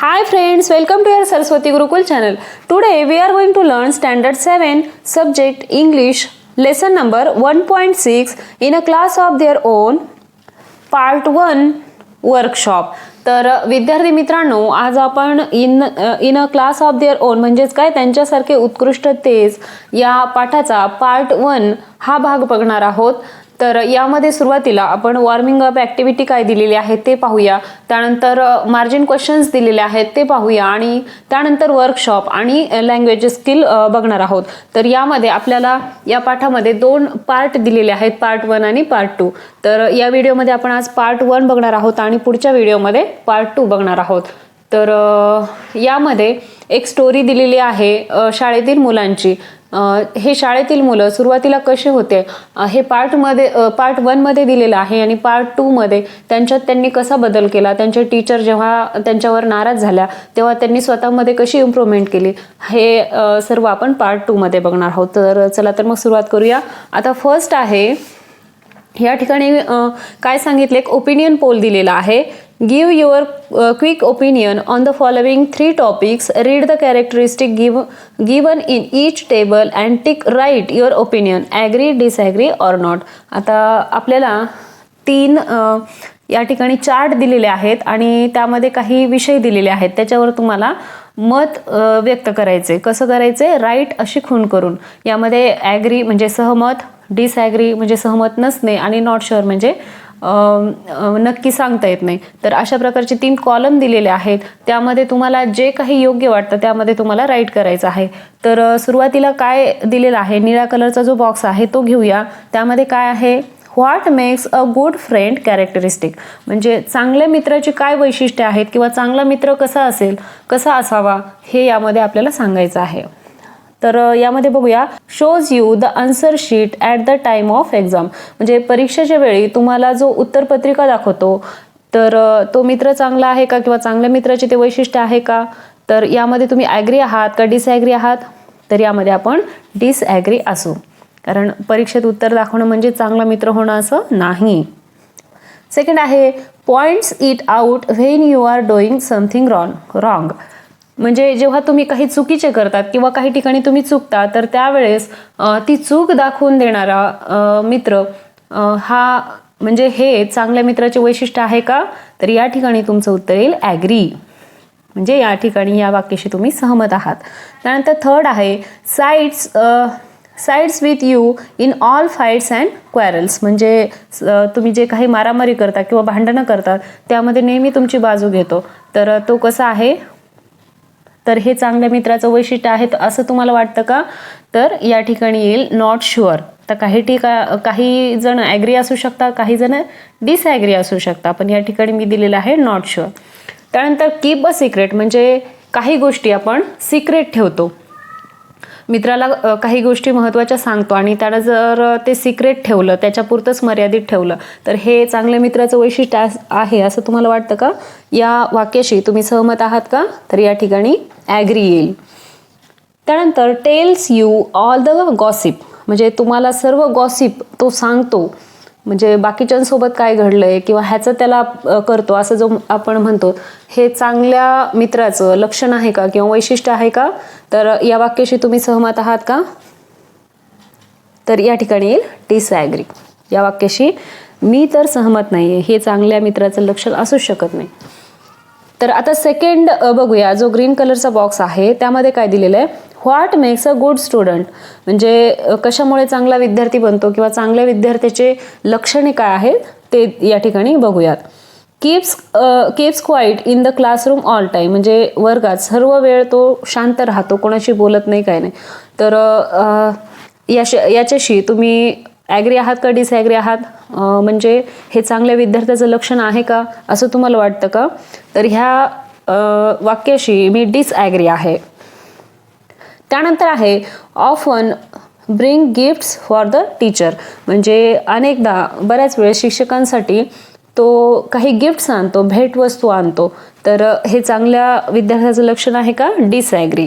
Hi friends, welcome to your Saraswati Gurukul channel. Today we are going to learn standard 7 subject English lesson number 1.6 in a class of their own part one workshop तर विद्यार्थी मित्रांनो आज आपण in in a class of their own म्हणजेच काय त्यांच्यासारखे उत्कृष्ट तेज या पाठाचा पार्ट वन हा भाग बघणार आहोत तर यामध्ये सुरुवातीला आपण वॉर्मिंग अप ॲक्टिव्हिटी काय दिलेली आहे ते पाहूया. त्यानंतर मार्जिन क्वेश्चन्स दिलेले आहेत ते पाहूया आणि त्यानंतर वर्कशॉप आणि लँग्वेज स्किल बघणार आहोत. तर यामध्ये आपल्याला या पाठामध्ये दोन पार्ट दिलेले आहेत पार्ट वन आणि पार्ट टू तर या व्हिडिओमध्ये आपण आज पार्ट वन बघणार आहोत आणि पुढच्या व्हिडिओमध्ये पार्ट टू बघणार आहोत. तर यामध्ये एक स्टोरी दिलेली आहे शाळेतील मुलांची. हे शाळेतील मुलं सुरुवातीला कसे होते? हे पार्टमध्ये पार्ट वनमध्ये दिलेलं आहे आणि पार्ट टूमध्ये त्यांच्यात त्यांनी कसा बदल केला? त्यांचे टीचर जेव्हा त्यांच्यावर नाराज झाल्या तेव्हा त्यांनी स्वतःमध्ये कशी इम्प्रूव्हमेंट केली? हे सर्व आपण पार्ट टूमध्ये बघणार आहोत. तर चला तर मग सुरुवात करूया. आता फर्स्ट आहे या ठिकाणी काय सांगितले? एक ओपिनियन पोल दिलेला आहे. Give your quick opinion on the following three topics read the characteristic give given in each table and tick right your opinion agree disagree or not आता आपल्याला तीन या ठिकाणी चार्ट दिलेले आहेत आणि त्यामध्ये काही विषय दिलेले आहेत. त्याच्यावर तुम्हाला मत व्यक्त करायचे. कसं करायचे? राईट अशी खून करून. यामध्ये ॲग्री म्हणजे सहमत डिसॲग्री म्हणजे सहमत नसणे आणि नॉट शुअर म्हणजे नक्की सांगता येत नाही. तर अशा प्रकारचे तीन कॉलम दिलेले आहेत. त्यामध्ये तुम्हाला जे काही योग्य वाटतं त्यामध्ये तुम्हाला राईट करायचं आहे. तर सुरुवातीला काय दिलेलं आहे? निळ्या कलरचा जो बॉक्स आहे तो घेऊया. त्यामध्ये काय आहे? What makes a good friend characteristic म्हणजे चांगल्या मित्राची काय वैशिष्ट्ये आहेत किंवा चांगला मित्र कसा असेल कसा असावा हे यामध्ये आपल्याला सांगायचं आहे. तर यामध्ये बघूया. Shows you the answer sheet at the time of exam म्हणजे परीक्षेच्या वेळी तुम्हाला जो उत्तरपत्रिका दाखवतो तर तो मित्र चांगला आहे का किंवा चांगल्या मित्राचे ते वैशिष्ट्य आहे का? तर यामध्ये तुम्ही ॲग्री आहात का डिसॲग्री आहात? तर यामध्ये आपण डिसॲग्री असू. कारण परीक्षेत उत्तर दाखवणं म्हणजे चांगला मित्र होणं असं नाही. सेकंड आहे points it out when you are doing something wrong wrong म्हणजे जेव्हा तुम्ही काही चुकीचे करतात किंवा काही ठिकाणी तुम्ही चुकता तर त्यावेळेस ती चूक दाखवून देणारा मित्र हा म्हणजे हे चांगल्या मित्राचे वैशिष्ट्य आहे का? तर या ठिकाणी तुमचं उत्तर येईल ॲग्री. म्हणजे या ठिकाणी या वाक्याशी तुम्ही सहमत आहात. त्यानंतर थर्ड आहे sides sides with you in all fights and quarrels म्हणजे तुम्ही जे काही मारामारी करता किंवा भांडणं करतात त्यामध्ये नेहमी तुमची बाजू घेतो. तर तो कसा आहे? तर हे चांगल्या मित्राचं वैशिष्ट्य आहे असं तुम्हाला वाटतं का? तर या ठिकाणी येईल नॉट शुअर तर काही ठिका काही जण ॲग्री असू शकता काही जण डिसॲग्री असू शकता पण या ठिकाणी मी दिलेलं आहे नॉट शुअर त्यानंतर कीप अ सिक्रेट म्हणजे काही गोष्टी आपण सिक्रेट ठेवतो. मित्राला काही गोष्टी महत्त्वाच्या सांगतो आणि त्यानं जर ते सिक्रेट ठेवलं त्याच्यापुरतंच मर्यादित ठेवलं तर हे चांगल्या मित्राचं वैशिष्ट्य आहे असं तुम्हाला वाटतं का? या वाक्याशी तुम्ही सहमत आहात का? तर या ठिकाणी ॲग्री येईल. त्यानंतर tells you all the gossip म्हणजे तुम्हाला सर्व गॉसिप तो सांगतो. म्हणजे बाकीच्यांसोबत काय घडलंय किंवा ह्याचं त्याला करतो असं जो आपण म्हणतो हे चांगल्या मित्राचं लक्षण आहे का किंवा वैशिष्ट्य आहे का? तर या वाक्याशी तुम्ही सहमत आहात का? तर या ठिकाणी येईल डिसॲग्री या वाक्याशी मी तर सहमत नाही आहे हे चांगल्या मित्राचं लक्षण असूच शकत नाही. तर आता सेकंड बघूया. जो ग्रीन कलरचा बॉक्स आहे त्यामध्ये काय दिलेलं आहे? व्हॉट म्हणजे, मेक्स अ गुड स्टुडंट म्हणजे कशामुळे चांगला विद्यार्थी बनतो किंवा चांगल्या विद्यार्थ्याचे लक्षणे काय आहेत ते या ठिकाणी बघूयात. Keeps keeps quiet in the classroom all time म्हणजे वर्गात सर्व वेळ तो शांत राहतो कोणाशी बोलत नाही काय नाही. तर याश याच्याशी तुम्ही ॲग्री आहात का डिसॲग्री आहात? म्हणजे हे चांगल्या विद्यार्थ्याचं लक्षण आहे का असं तुम्हाला वाटतं का? तर ह्या वाक्याशी मी डिसॲग्री आहे. त्यानंतर आहे often bring gifts for the teacher म्हणजे अनेकदा बऱ्याच वेळेस शिक्षकांसाठी तो काही गिफ्ट्स आणतो भेटवस्तू आणतो. तर हे चांगल्या विद्यार्थ्याचं लक्षण आहे का? डिसॲग्री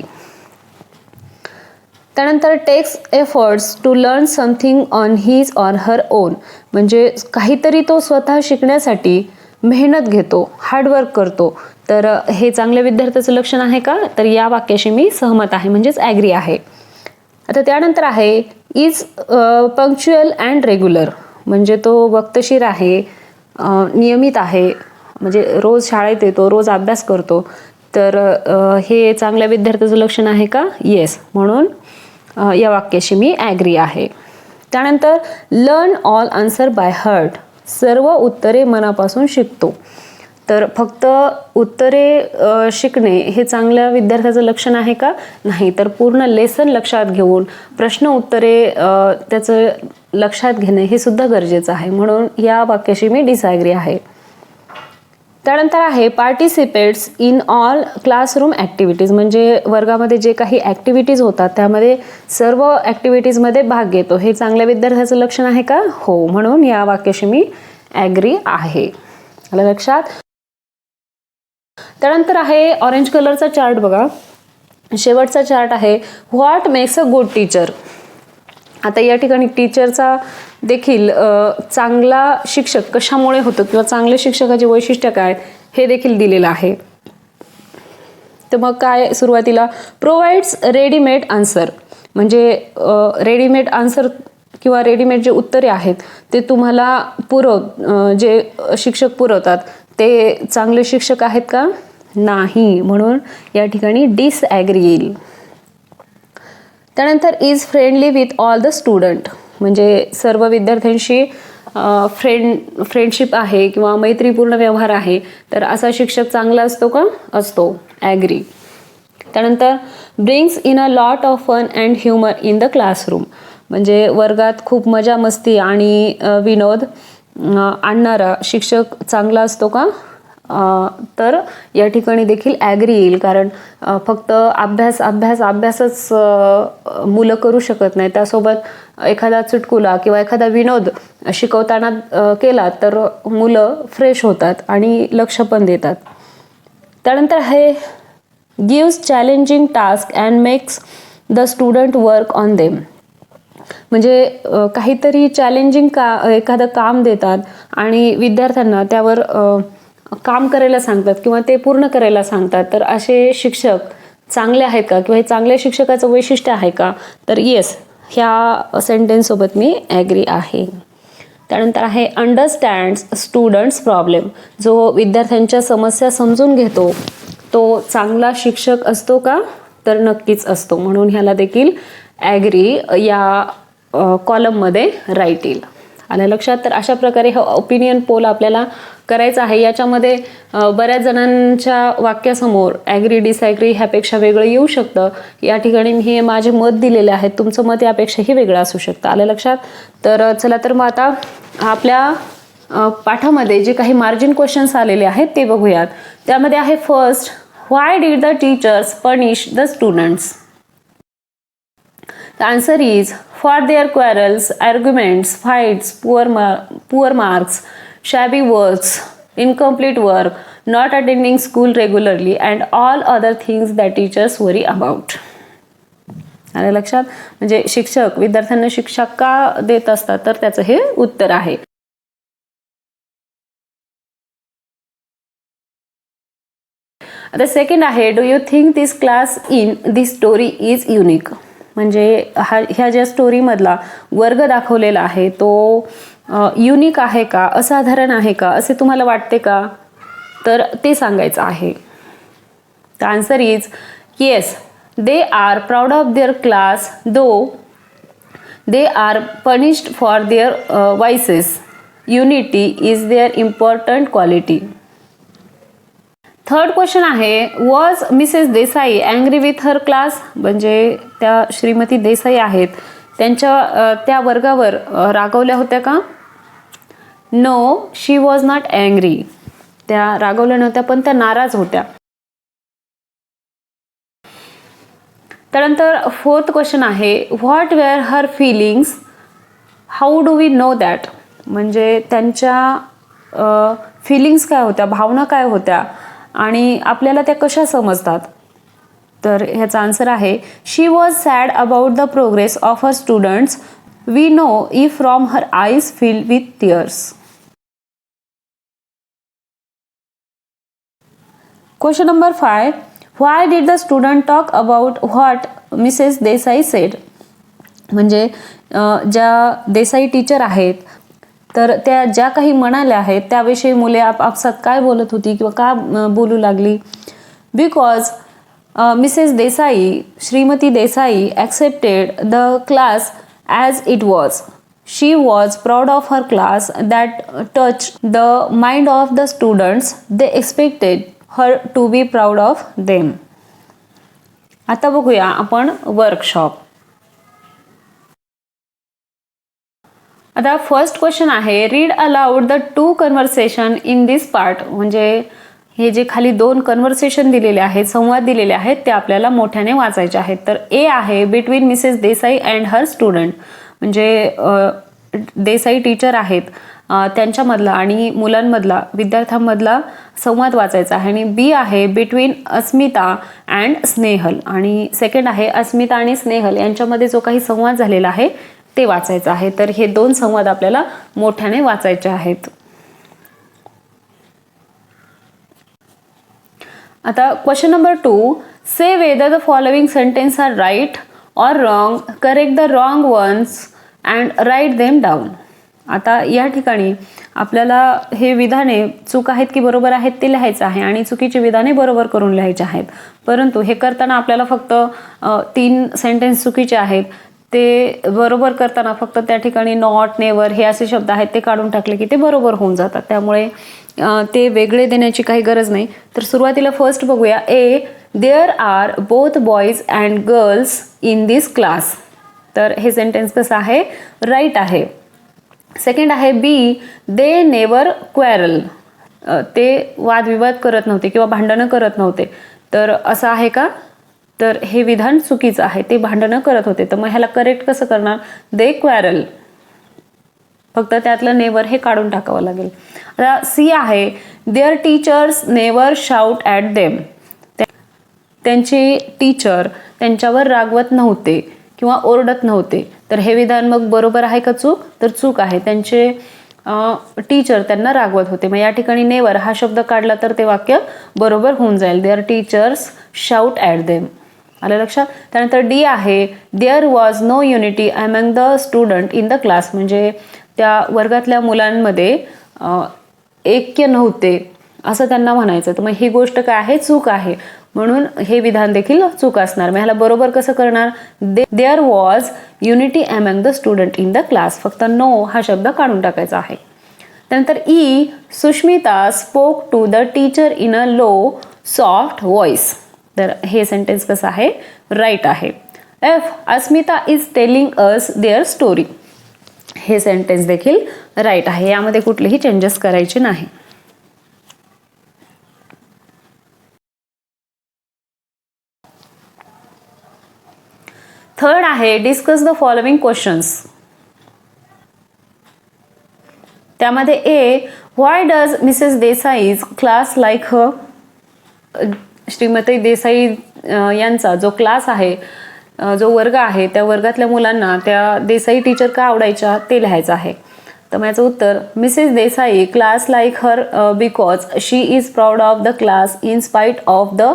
त्यानंतर takes efforts to learn something on his or her own म्हणजे काहीतरी तो स्वतः शिकण्यासाठी मेहनत घेतो हार्डवर्क करतो. तर हे चांगल्या विद्यार्थ्याचं लक्षण आहे का? तर या वाक्याशी मी सहमत आहे म्हणजेच ॲग्री आहे. आता त्यानंतर आहे इज पंक्च्युअल अँड रेग्युलर म्हणजे तो वक्तशीर आहे नियमित आहे. म्हणजे रोज शाळेत येतो रोज अभ्यास करतो. तर हे चांगल्या विद्यार्थ्याचं लक्षण आहे का? येस म्हणून या वाक्याशी मी ॲग्री आहे. त्यानंतर learn all answer by heart सर्व उत्तरे मनापासून शिकतो. तर फक्त उत्तरे शिकणे हे चांगल्या विद्यार्थ्याचं लक्षण आहे का? नाही. तर पूर्ण लेसन लक्षात घेऊन प्रश्न उत्तरे त्याचं लक्षात घेणे हे सुद्धा गरजेचं आहे. म्हणून या वाक्याशी मी डिसॲग्री आहे. त्यानंतर आहे participates in all classroom activities म्हणजे वर्गामध्ये जे काही ॲक्टिव्हिटीज होतात त्यामध्ये सर्व ॲक्टिव्हिटीजमध्ये भाग घेतो. हे चांगल्या विद्यार्थ्याचं लक्षण आहे का? हो. म्हणून या वाक्याशी मी ॲग्री आहे. आलं लक्षात? त्यानंतर आहे ऑरेंज कलरचा चार्ट बघा. शेवटचा चार्ट आहे what makes a good teacher आता या ठिकाणी टीचरचा देखील चांगला शिक्षक कशामुळे होतो किंवा चांगले शिक्षकाचे वैशिष्ट्य काय हे देखील दिलेलं आहे. तर मग काय सुरुवातीला? प्रोव्हाइड्स रेडीमेड आन्सर म्हणजे रेडीमेड आन्सर किंवा रेडीमेड जे उत्तरे आहेत ते तुम्हाला पुरव जे शिक्षक पुरवतात ते चांगले शिक्षक आहेत का? नाही. म्हणून या ठिकाणी डिसॲग्री येईल त्यानंतर is friendly with all the student म्हणजे सर्व विद्यार्थ्यांशी फ्रेंड फ्रेंडशिप आहे किंवा मैत्रीपूर्ण व्यवहार आहे तर असा शिक्षक चांगला असतो का? असतो. ॲग्री त्यानंतर brings in a lot of fun and humour in the classroom म्हणजे वर्गात खूप मजा मस्ती आणि विनोद आणणारा शिक्षक चांगला असतो का? तर या ठिकाणी देखील ॲग्री येईल कारण फक्त अभ्यास अभ्यास अभ्यासच मुलं करू शकत नाही. त्यासोबत एखादा चुटकुला किंवा एखादा विनोद शिकवताना केला तर मुलं फ्रेश होतात आणि लक्ष पण देतात. त्यानंतर हे gives challenging task and makes the student work on them म्हणजे काहीतरी चॅलेंजिंग का एखादं काम देतात आणि विद्यार्थ्यांना त्यावर काम करायला सांगतात किंवा ते पूर्ण करायला सांगतात. तर असे शिक्षक चांगले आहेत का? किंवा हे चांगल्या शिक्षकाचं वैशिष्ट्य आहे का? तर येस ह्या सेंटेन्ससोबत मी ॲग्री आहे. त्यानंतर आहे अंडरस्टँड्स स्टुडंट्स प्रॉब्लेम जो विद्यार्थ्यांच्या समस्या समजून घेतो तो चांगला शिक्षक असतो का? तर नक्कीच असतो. म्हणून ह्याला देखील ॲग्री या कॉलममध्ये राईट येईल. आलं लक्षात तर अशा प्रकारे हा ओपिनियन पोल आपल्याला करायचा आहे. याच्यामध्ये बऱ्याच जणांच्या वाक्यासमोर ॲग्री डिसॲग्री ह्यापेक्षा वेगळं येऊ शकतं. या ठिकाणी मी हे माझे मत दिलेले आहेत. तुमचं मत यापेक्षाही वेगळं असू शकतं. आलं लक्षात? तर चला तर मग आता आपल्या पाठामध्ये जे काही मार्जिन क्वेश्चन्स आलेले आहेत ते बघूयात. त्यामध्ये आहे first why did the teachers punish the students the answer is for their quarrels arguments fights poor mar poor marks shabby works incomplete work not attending school regularly and all other things that teachers worry about आलं लक्षात म्हणजे शिक्षक विद्यार्थ्यांना शिक्षा का देत असतात तर त्याचं हे उत्तर आहे आता सेकंड आहे do you think this class in this story is unique म्हणजे हा ह्या ज्या स्टोरीमधला वर्ग दाखवलेला आहे तो युनिक आहे का? असाधारण आहे का? असे तुम्हाला वाटते का? तर ते सांगायचं आहे. The answer is yes they are proud of their class though they are punished for their vices unity is their important quality third question आहे was Mrs Desai angry with her class म्हणजे त्या श्रीमती देसाई आहेत. त्यांच्या त्या वर्गावर रागवल्या होत्या का? No she was not angry त्या रागवल्या नव्हत्या पण त्या नाराज होत्या. त्यानंतर फोर्थ क्वेश्चन आहे what were her feelings how do we know that म्हणजे त्यांच्या फिलिंग्स काय होत्या? भावना काय होत्या? आणि आपल्याला त्या कशा समजतात? तर ह्याचा आन्सर आहे she was sad about the progress of her students we know it from her eyes fill with tears question number five why did the student talk about what Mrs Desai said म्हणजे ज्या Desai teacher आहेत तर त्या ज्या काही म्हणाल्या आहेत त्याविषयी मुले आपापसात काय बोलत होती किंवा का बोलू लागली? Because Mrs Desai Shrimati Desai accepted the class as it was she was proud of her class that touch the mind of the students they expected her to be proud of them आता बघूया आपण workshop आता first question आहे read aloud the two conversation in this part म्हणजे हे जे खाली दोन कन्व्हर्सेशन दिलेले आहेत संवाद दिलेले आहेत ते आपल्याला मोठ्याने वाचायचे आहेत. तर ए आहे between Mrs Desai and her student म्हणजे देसाई टीचर आहेत त्यांच्यामधला आणि मुलांमधला विद्यार्थ्यांमधला संवाद वाचायचा आहे. आणि बी आहे बिटवीन अस्मिता अँड स्नेहल. आणि सेकंड आहे अस्मिता आणि स्नेहल यांच्यामध्ये जो काही संवाद झालेला आहे ते वाचायचं आहे. तर हे दोन संवाद आपल्याला मोठ्याने वाचायचे आहेत. आता question number two say whether the following sentence are right or wrong correct the wrong ones and write them down आता या ठिकाणी आपल्याला हे विधाने चूक आहेत की बरोबर आहेत ते लिहायचं आहे आणि चुकीची विधाने बरोबर करून लिहायचे आहेत. परंतु हे करताना आपल्याला फक्त तीन सेंटेन्स चुकीचे आहेत. ते बरोबर करताना फक्त त्या ठिकाणी नॉट नेवर हे असे शब्द आहेत ते काढून टाकले की ते बरोबर होऊन जातात. त्यामुळे ते वेगळे देण्याची काही गरज नाही. तर सुरुवातीला फर्स्ट बघूया. A there are both boys and girls in this class तर हे सेंटेन्स कसं आहे? राईट आहे. सेकंड आहे बी दे नेवर क्वॅरल ते वादविवाद करत नव्हते किंवा भांडणं करत नव्हते. तर असं आहे का? तर हे विधान चुकीचं आहे ते भांडणं करत होते. तर मग ह्याला करेक्ट कसं करणार? दे क्वॅरल फक्त त्यातलं नेवर हे काढून टाकावं लागेल. आता सी आहे their teachers never shout at them त्यांचे टीचर त्यांच्यावर रागवत नव्हते किंवा ओरडत नव्हते. तर हे विधान मग बरोबर आहे का चूक? तर चूक आहे. त्यांचे टीचर त्यांना रागवत होते. मग या ठिकाणी नेवर हा शब्द काढला तर ते वाक्य बरोबर होऊन जाईल. Their teachers shout at them आलं लक्षात? त्यानंतर डी आहे there was no unity among the student in the class म्हणजे त्या वर्गातल्या मुलांमध्ये ऐक्य नव्हते असं त्यांना म्हणायचं. तर मग ही गोष्ट काय आहे? चूक आहे. म्हणून हे विधान देखील चूक असणार. मग ह्याला बरोबर कसं करणार? There was unity among the student in the class फक्त नो हा शब्द काढून टाकायचा आहे. त्यानंतर E Sushmita spoke to the teacher in a low soft voice तर हे सेंटेन्स कसं आहे? राईट आहे. F Asmita is telling us their story हे सेंटेन्स देखील राईट आहे. यामध्ये कुठलेही चेंजेस करायचे नाही. थर्ड आहे डिस्कस द फॉलोइंग क्वेश्चन्स त्यामध्ये A why does Mrs Desai's class like her Shrimati Desai यांचा जो क्लास आहे जो वर्ग आहे त्या वर्गातल्या मुलांना त्या देसाई टीचर का आवडायच्या ते लिहायचं आहे. तर माझं उत्तर Mrs Desai class like her because she is proud of the class in spite of the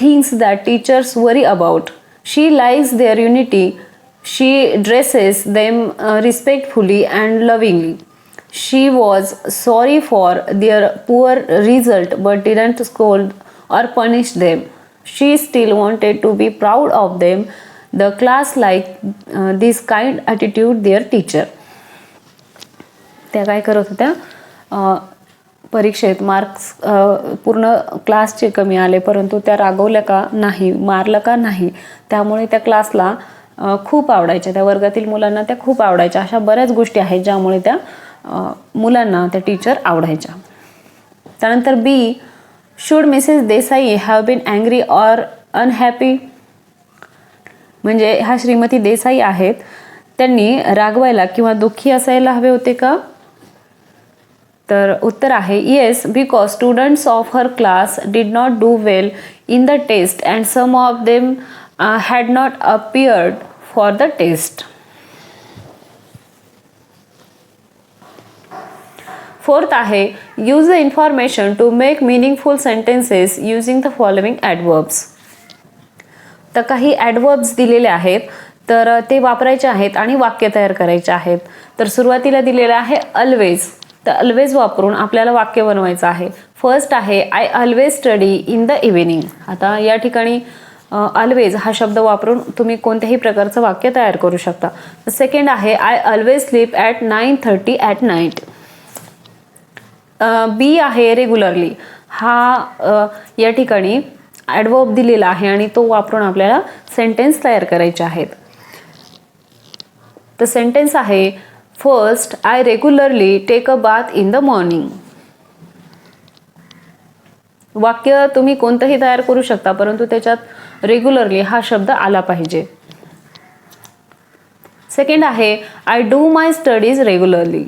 things that teachers worry about she likes their unity she dresses them respectfully and lovingly she was sorry for their poor result but didn't scold or punish them. She still wanted to be proud of them. The class liked uh, this kind attitude their teacher. त्या काय करत होत्या परीक्षेत marks पूर्ण क्लासचे कमी आले परंतु त्या रागवल्या का नाही मारलं का नाही त्यामुळे त्या क्लासला खूप आवडायच्या त्या वर्गातील मुलांना त्या खूप आवडायच्या अशा बऱ्याच गोष्टी आहेत ज्यामुळे त्या मुलांना त्या टीचर आवडायच्या त्यानंतर B should Mrs Desai have been angry or unhappy म्हणजे ह्या श्रीमती देसाई आहेत त्यांनी रागवायला किंवा दुःखी असायला हवे होते का? तर उत्तर आहे yes because students of her class did not do well in the test and some of them had not appeared for the test fourth आहे use the information to make meaningful sentences using the following adverbs तर काही ॲडवर्ब्स दिलेले आहेत तर ते वापरायचे आहेत आणि वाक्य तयार करायचे आहेत. तर सुरुवातीला दिलेलं आहे अल्वेज तर अल्वेज वापरून आपल्याला वाक्य बनवायचं आहे. फर्स्ट आहे I always study in the evening आता या ठिकाणी अल्वेज हा शब्द वापरून तुम्ही कोणत्याही प्रकारचं वाक्य तयार करू शकता. सेकंड आहे I always sleep at nine thirty at night B आहे रेग्युलरली. हा या ठिकाणी ॲडवर्ब दिलेला आहे आणि तो वापरून आपल्याला सेंटेन्स तयार करायचे आहेत. तर सेंटेन्स आहे first I regularly take a bath in the morning वाक्य तुम्ही कोणतंही तयार करू शकता परंतु त्याच्यात रेग्युलरली हा शब्द आला पाहिजे. सेकंड आहे I do my studies regularly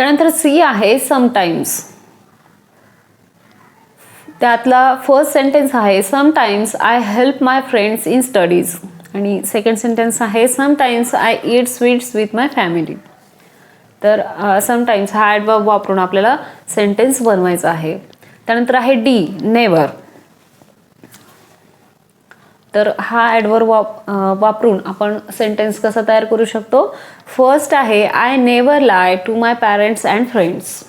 त्यानंतर सी आहे समटाईम्स त्यातला फर्स्ट सेंटेन्स आहे sometimes I help my friends in studies आणि सेकंड सेंटेन्स आहे sometimes I eat sweets with my family तर समटाईम्स हा ॲडवर्ब वापरून आपल्याला सेंटेन्स बनवायचा आहे. त्यानंतर आहे डी नेवर तर हा ॲडवर वाप वापरून आपण सेंटेन्स कसा तयार करू शकतो? फर्स्ट आहे I never lie to my parents and friends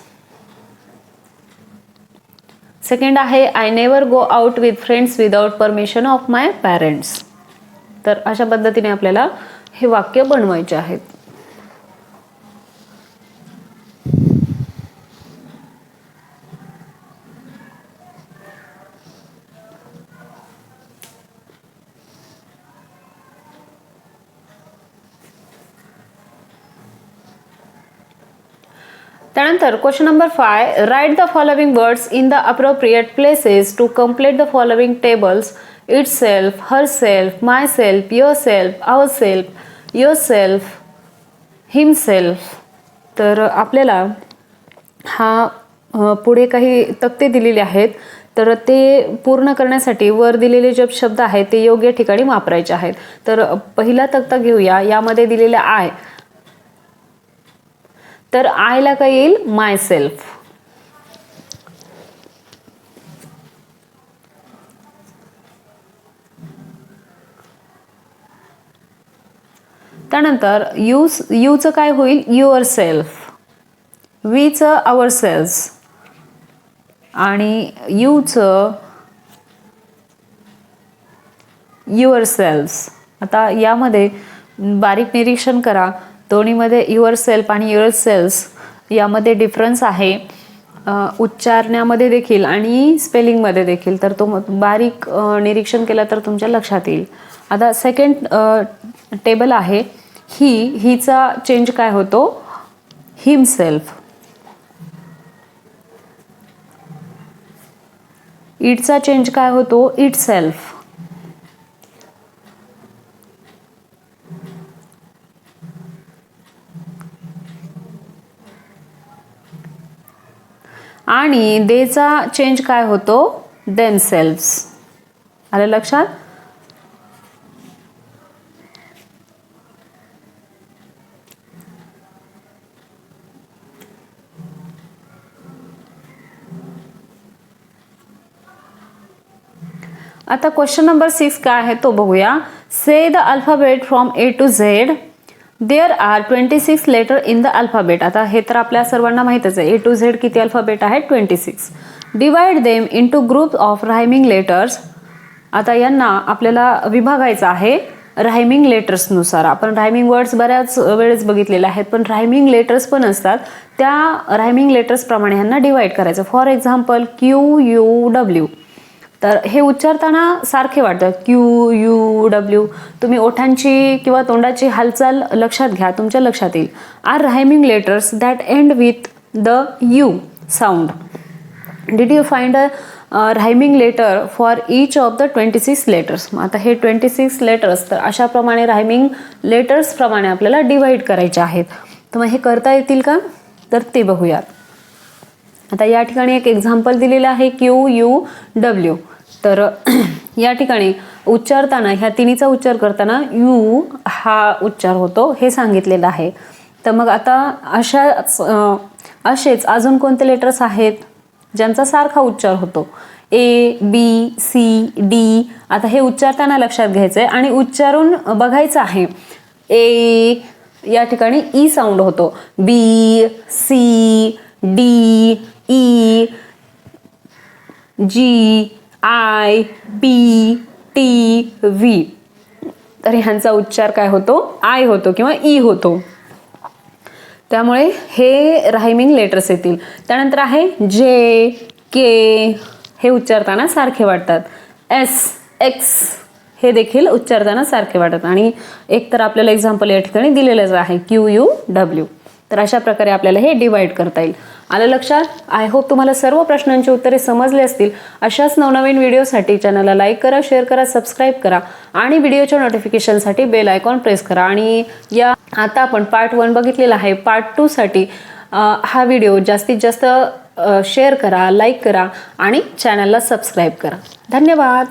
second आहे I never go out with friends without permission of my parents तर अशा पद्धतीने आपल्याला हे वाक्य बनवायचे आहेत. त्यानंतर question number five write the following words in the appropriate places to complete the following tables itself herself myself yourself ourself yourself himself तर आपल्याला हा पुढे काही तक्ते दिलेले आहेत. तर ते पूर्ण करण्यासाठी वर दिलेले जे शब्द आहेत ते योग्य ठिकाणी वापरायचे आहेत. तर पहिला तक्ता घेऊया. यामध्ये दिलेले आय. तर आयला काय येईल? माय सेल्फ त्यानंतर यूज यूचं काय होईल? युअर सेल्फ वीचं आवर सेल्स आणि यूचं युअर सेल्स आता यामध्ये बारीक निरीक्षण करा. दोन्हीमध्ये युअर सेल्फ आणि युअर सेल्स यामध्ये डिफरन्स आहे. उच्चारण्यामध्ये देखील आणि स्पेलिंगमध्ये देखील. तर तो मग बारीक निरीक्षण केलं तर तुमच्या लक्षात येईल. आता सेकंड टेबल आहे. ही हीचा चेंज काय होतो? हिमसेल्फ इटचा चेंज काय होतो? इट सेल्फ आणि देचा चेंज काय होतो? देमसेल्व्स आलं लक्षात? आता क्वेश्चन नंबर सिक्स काय आहे तो बघूया. Say the alphabet from A to Z there are twenty six letter in the alphabet आता हे तर आपल्या सर्वांना माहीतच आहे. ए टू झेड किती अल्फाबेट आहे twenty six divide them into group of rhyming letters आता यांना आपल्याला विभागायचं आहे रायमिंग लेटर्सनुसार आपण रायमिंग वर्ड्स बऱ्याच वेळेस बघितलेले आहेत पण रायमिंग लेटर्स पण असतात. त्या रायमिंग लेटर्सप्रमाणे ह्यांना डिवाईड करायचं. For example Q U W तर हे उच्चारताना सारखे वाटतात. क्यू यू डब्ल्यू तुम्ही ओठांची किंवा तोंडाची हालचाल लक्षात घ्या. तुमच्या लक्षात येईल. Are rhyming letters that end with the U sound did you find a rhyming letter for each of the twenty six letters आता हे ट्वेंटी सिक्स लेटर्स तर अशाप्रमाणे रायमिंग लेटर्सप्रमाणे आपल्याला डिवाईड करायचे आहेत. तर मग हे करता येतील का? तर ते बघूयात. आता या ठिकाणी एक एक्झाम्पल दिलेलं आहे. क्यू यू डब्ल्यू तर या ठिकाणी उच्चारताना ह्या तिन्हीचा उच्चार करताना यू हा उच्चार होतो हे सांगितलेलं आहे. तर मग आता अशाच असेच अजून कोणते लेटर्स आहेत ज्यांचा सारखा उच्चार होतो? ए बी सी डी आता हे उच्चारताना लक्षात घ्यायचं आहे आणि उच्चारून बघायचं आहे. ए या ठिकाणी e ई साऊंड होतो. B C D E G I P T V. तर ह्यांचा उच्चार काय होतो? आय होतो किंवा ई होतो. त्यामुळे हे रायमिंग लेटर्स येतील. त्यानंतर आहे जे के हे उच्चारताना सारखे वाटतात. एस एक्स हे देखील उच्चारताना सारखे वाटतात. आणि एक तर आपल्याला एक्झाम्पल या ठिकाणी दिलेलंच आहे क्यू यू डब्ल्यू. तर अशा प्रकारे आपल्याला हे डिवाईड करता येईल. आलं लक्षात? आय होप तुम्हाला सर्व प्रश्नांची उत्तरे समजली असतील. अशाच नवनवीन व्हिडिओसाठी चॅनलला लाईक करा शेअर करा सबस्क्राईब करा आणि व्हिडिओच्या नोटिफिकेशनसाठी बेल आयकॉन प्रेस करा. आणि या आता आपण पार्ट वन बघितलेला आहे. पार्ट टूसाठी हा व्हिडिओ जास्तीत जास्त शेअर करा लाईक करा आणि चॅनलला सबस्क्राईब करा. धन्यवाद!